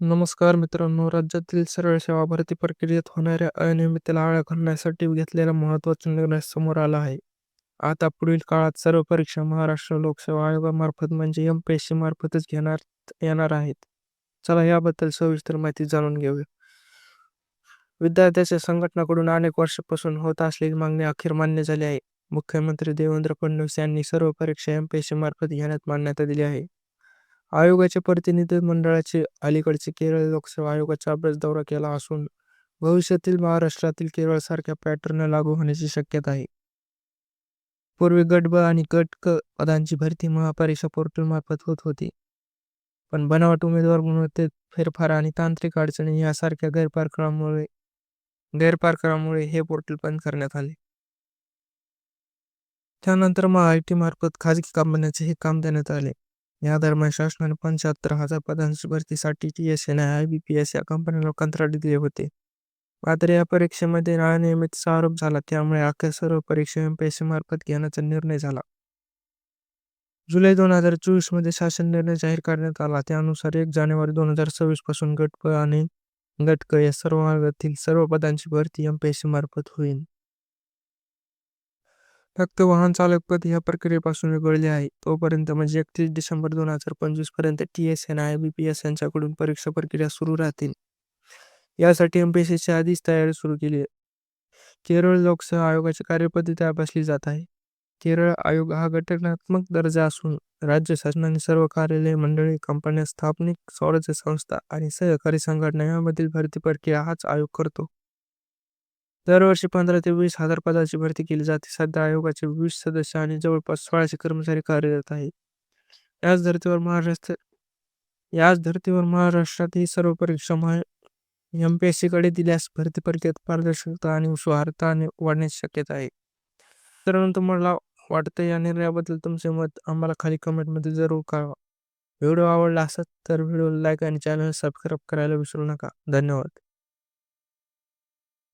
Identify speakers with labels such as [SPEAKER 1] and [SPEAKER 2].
[SPEAKER 1] नमस्कार मित्रांनो राज्यातील सरळ सेवा भरती प्रक्रियेत होणाऱ्या अनियमिततेला आळा घालण्यासाठी घेतलेला महत्त्वाचा निर्णय समोर आला आहे. आता पुढील काळात सर्व परीक्षा महाराष्ट्र लोकसेवा आयोगामार्फत म्हणजे एम पी एस सी मार्फतच घेणार येणार आहेत. चला याबद्दल सविस्तर माहिती जाणून घेऊया. विद्यार्थ्याच्या संघटनाकडून अनेक वर्षापासून होत असलेली मागणी अखेर मान्य झाली आहे. मुख्यमंत्री देवेंद्र फडणवीस यांनी सर्व परीक्षा एम पी एस सी मार्फत घेण्यात मान्यता दिली आहे. आयोगाच्या प्रतिनिधी मंडळाचे अलीकडचे केरळ लोकसेवा आयोगाचा अभ्यास दौरा केला असून भविष्यातील महाराष्ट्रातील केरळसारख्या पॅटर्न लागू होण्याची शक्यता आहे. पूर्वी गट ब आणि गट क पदांची भरती महापरीक्षा पोर्टल मार्फत होत होती. पण बनावट उमेदवार गुणवत्तेत फेरफार आणि तांत्रिक अडचणी यासारख्या गैरप्रकारामुळे गैरप्रकारामुळे हे पोर्टल बंद करण्यात आले. त्यानंतर महाआयटी मार्फत खाजगी कंपन्यांचे हे काम देण्यात आले. या दरम्यान शासनाने पंच्याहत्तर हजार पदांची भरतीसाठी T S N I B P S या कंपन्यांना कंत्राटी दिले होते. मात्र या परीक्षेमध्ये अनियमितचा आरोप झाला. त्यामुळे अखेर सर्व परीक्षा एम पी एस सी मार्फत घेण्याचा निर्णय झाला. जुलै दोन हजार चोवीसमध्ये शासन निर्णय जाहीर करण्यात आला. त्यानुसार एक जानेवारी दोन हजार सव्वीसपासून गट प आणि गट क या सर्व वर्गातील सर्व पदांची भरती एम पी एस सी मार्फत होईल. फक्त वाहन चालक पद या प्रक्रियेपासून वगळले आहे. तोपर्यंत म्हणजे एकतीस डिसेंबर दोन हजार पंचवीसपर्यंत T S N I B P S यांच्याकडून परीक्षा प्रक्रिया सुरू राहतील यासाठी एम पी एस सीची आधीच तयारी सुरू केली आहे. केरळ लोकसेवा आयोगाची कार्यपद्धती अभ्यासली जात आहे. केरळ आयोग हा घटनात्मक दर्जा असून राज्य शासनाने सर्व कार्यालय मंडळी कंपन्या स्थापनिक स्वराज्य संस्था आणि सहकारी संघटना यामधील भरती प्रक्रिया हाच आयोग करतो. दरवर्षी पंधरा ते वीस हजार पदाची भरती केली जाते. सध्या आयोगाचे वीस सदस्य आणि जवळपास सोळाशे कर्मचारी कार्यरत आहेत. याच धर्तीवर महाराष्ट्र याच धर्तीवर महाराष्ट्रात ही सर्व परीक्षा एम पी एस सीकडे दिल्यास भरती परीक्षेत पारदर्शकता आणि सुवार्ता वाढण्याची शक्यता आहे. तर तुम्हाला वाटतं या निर्णयाबद्दल तुमचे मत आम्हाला खाली कमेंटमध्ये जरूर कळवा. व्हिडिओ आवडला असेल तर व्हिडिओ लाईक आणि चॅनल सबस्क्राईब करायला विसरू नका. धन्यवाद.